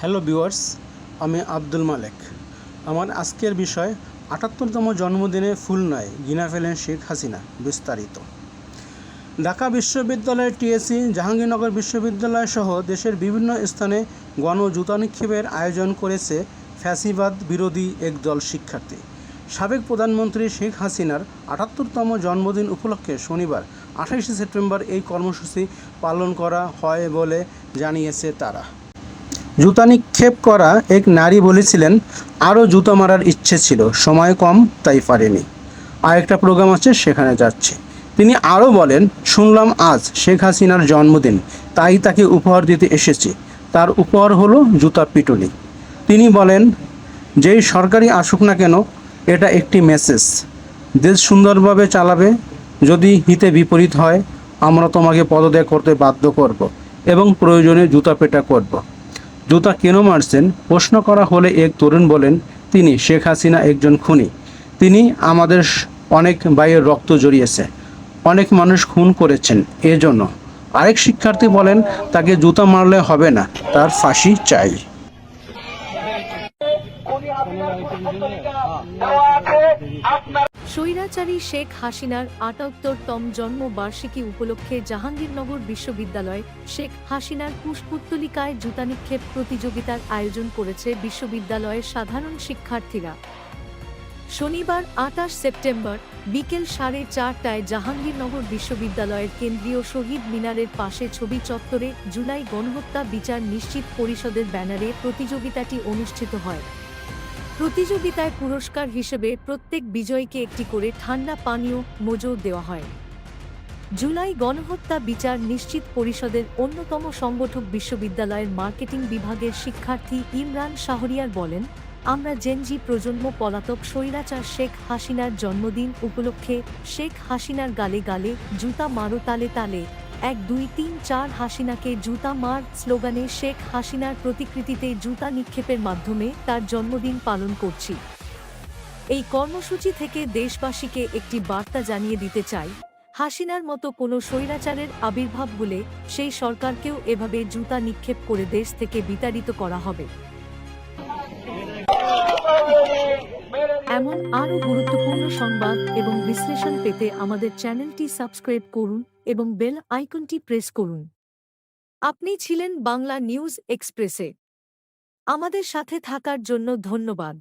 Hello viewers, আমি আব্দুল মালেক। আমার আজকের বিষয়, আটাত্তরতম জন্মদিনে ফুল নয়, গিনা ফেলেন শেখ হাসিনা, বিস্তারিত। ঢাকা বিশ্ববিদ্যালয়ের টিএসসি, জাহাঙ্গীরনগর বিশ্ববিদ্যালয় সহ দেশের বিভিন্ন স্থানে গণ জুতা নিক্ষেপের আয়োজন করেছে ফ্যাসিবাদ বিরোধী একদল শিক্ষার্থী। সাবেক প্রধানমন্ত্রী শেখ হাসিনার আটাত্তরতম জন্মদিন উপলক্ষে শনিবার, আঠাশে সেপ্টেম্বর এই কর্মসূচি পালন করা হয় বলে জানিয়েছে তারা। জুতা নিক্ষেপ করা এক নারী বলেছিলেন, আরও জুতা মারার ইচ্ছে ছিল, সময় কম, তাই পারেনি। আরেকটা প্রোগ্রাম আছে, সেখানে যাচ্ছে। তিনি আরও বলেন, শুনলাম আজ শেখ হাসিনার জন্মদিন, তাই তাকে উপহার দিতে এসেছি। তার উপহার হলো জুতা পিটুনি। তিনি বলেন, যেই সরকারি আসুক না কেন, এটা একটি মেসেজ। দেশ সুন্দরভাবে চালাবে, যদি হিতে বিপরীত হয়, আমরা তোমাকে পদত্যাগ করতে বাধ্য করব এবং প্রয়োজনে জুতা পেটা করব। জুতা কেন মারছেন? প্রশ্ন করা হলে এক তরুণ বলেন, তিনি শেখ হাসিনা একজন খুনি। তিনি আমাদের অনেক বাইয়ের রক্ত জড়িয়েছে। অনেক মানুষ খুন করেছেন এজন্য। আরেক শিক্ষার্থী বলেন, তাকে জুতা মারলে হবে না, তার ফাঁসি চাই। স্বৈরাচারী শেখ হাসিনার আটাত্তরতম জন্মবার্ষিকী উপলক্ষে জাহাঙ্গীরনগর বিশ্ববিদ্যালয় শেখ হাসিনার পুষ্পুত্তলিকায় জুতা নিক্ষেপ প্রতিযোগিতার আয়োজন করেছে বিশ্ববিদ্যালয়ের সাধারণ শিক্ষার্থীরা। শনিবার আটাশ সেপ্টেম্বর বিকেল সাড়ে চারটায় জাহাঙ্গীরনগর বিশ্ববিদ্যালয়ের কেন্দ্রীয় শহীদ মিনারের পাশে ছবি চত্বরে জুলাই গণহত্যা বিচার নিশ্চিত পরিষদের ব্যানারে প্রতিযোগিতাটি অনুষ্ঠিত হয়। প্রতিযোগিতায় পুরস্কার হিসেবে প্রত্যেক বিজয়ীকে একটি করে ঠান্ডা পানীয় মোজো দেওয়া হয়। জুলাই গণহত্যা বিচার নিশ্চিত পরিষদের অন্যতম সংগঠক বিশ্ববিদ্যালয়ের মার্কেটিং বিভাগের শিক্ষার্থী ইমরান শাহরিয়ার বলেন, আমরা জেনজি প্রজন্ম পলাতক স্বৈরাচার শেখ হাসিনার জন্মদিন উপলক্ষে শেখ হাসিনার গালে গালে জুতা মারো তালে তালে এক, দুই, তিন, চার হাসিনাকে জুতা মার স্লোগানে শেখ হাসিনার প্রতিকৃতিতে জুতা নিক্ষেপের মাধ্যমে তার জন্মদিন পালন করছি। এই কর্মসূচি থেকে দেশবাসীকে একটি বার্তা জানিয়ে দিতে চাই। হাসিনার মতো কোনো স্বৈরাচারের আবির্ভাব বলে সেই সরকারকেও এভাবে জুতা নিক্ষেপ করে দেশ থেকে বিতাড়িত করা হবে। এমন আরও গুরুত্বপূর্ণ সংবাদ এবং বিশ্লেষণ পেতে আমাদের চ্যানেলটি সাবস্ক্রাইব করুন। এবং বেল আইকনটি প্রেস করুন। আপনি ছিলেন বাংলা নিউজ এক্সপ্রেসে। আমাদের সাথে থাকার জন্য ধন্যবাদ।